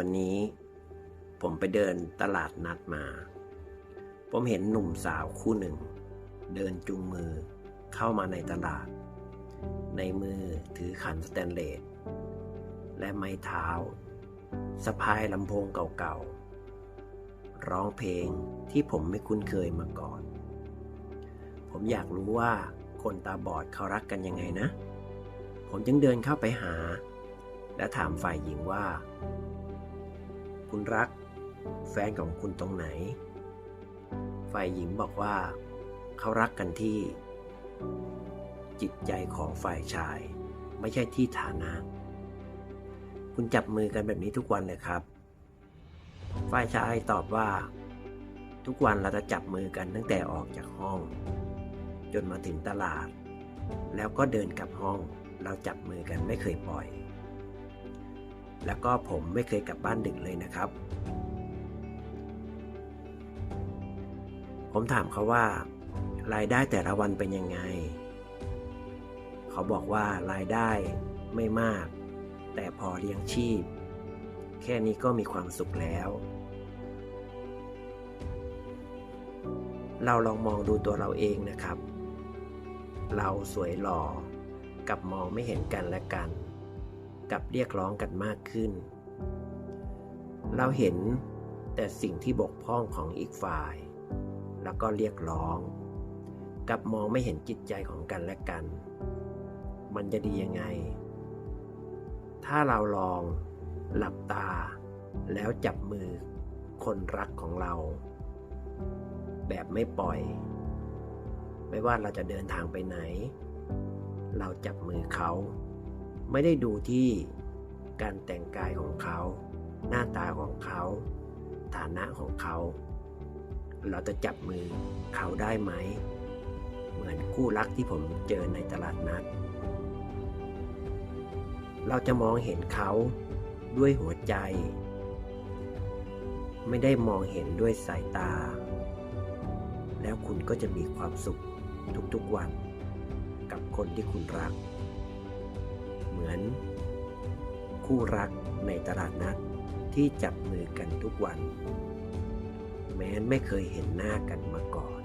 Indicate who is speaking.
Speaker 1: วันนี้ผมไปเดินตลาดนัดมา ผมเห็นหนุ่มสาวคู่หนึ่ง เดินจูงมือเข้ามาในตลาด ในมือถือขันสแตนเลสและไม้เท้าสะพายลำโพงเก่าๆ ร้องเพลงที่ผมไม่คุ้นเคยมาก่อน ผมอยากรู้ว่าคนตาบอดเขารักกันยังไงนะ ผมจึงเดินเข้าไปหา และถามฝ่ายหญิงว่า คุณรัก แฟนของคุณตรงไหน ฝ่ายหญิงบอกว่า เขารักกันที่ จิตใจของฝ่ายชาย ไม่ใช่ที่ฐานะ คุณจับมือกันแบบนี้ทุกวันเลยครับ ฝ่ายชายตอบว่า ทุกวันเราจะจับมือกันตั้งแต่ออกจากห้อง จนมาถึงตลาด แล้วก็เดินกลับห้องเราจับมือกันไม่เคยปล่อย แล้วก็ผมไม่เคยกลับบ้านดึกเลยนะครับ ผมถามเขาว่า รายได้แต่ละวันเป็นยังไง เขาบอกว่ารายได้ไม่มาก แต่พอเลี้ยงชีพ แค่นี้ก็มีความสุขแล้ว เราลองมองดูตัวเราเองนะครับ เราสวยหล่อกับมองไม่เห็นกันและกัน กับเรียกร้องกันมากขึ้น เราเห็นแต่สิ่งที่บกพร่องของอีกฝ่าย แล้วก็เรียกร้อง กับมองไม่เห็นจิตใจของกันและกัน มันจะดียังไง ถ้าเราลองหลับตา แล้วจับมือคนรักของเรา แบบไม่ปล่อย ไม่ว่าเราจะเดินทางไปไหน เราจับมือเขา ไม่ได้ดูที่การแต่งกายของเขา หน้าตาของเขา ฐานะของเขา เราจะจับมือเขาได้ไหม เหมือนคู่รักที่ผมเจอในตลาดนัด เราจะมองเห็นเขาด้วยหัวใจ ไม่ได้มองเห็นด้วยสายตา แล้วคุณก็จะมีความสุขทุกๆวัน กับคนที่คุณรัก เหมือน คู่รักในตลาดนัดที่จับมือกันทุกวัน แม้ไม่เคยเห็นหน้ากันมาก่อน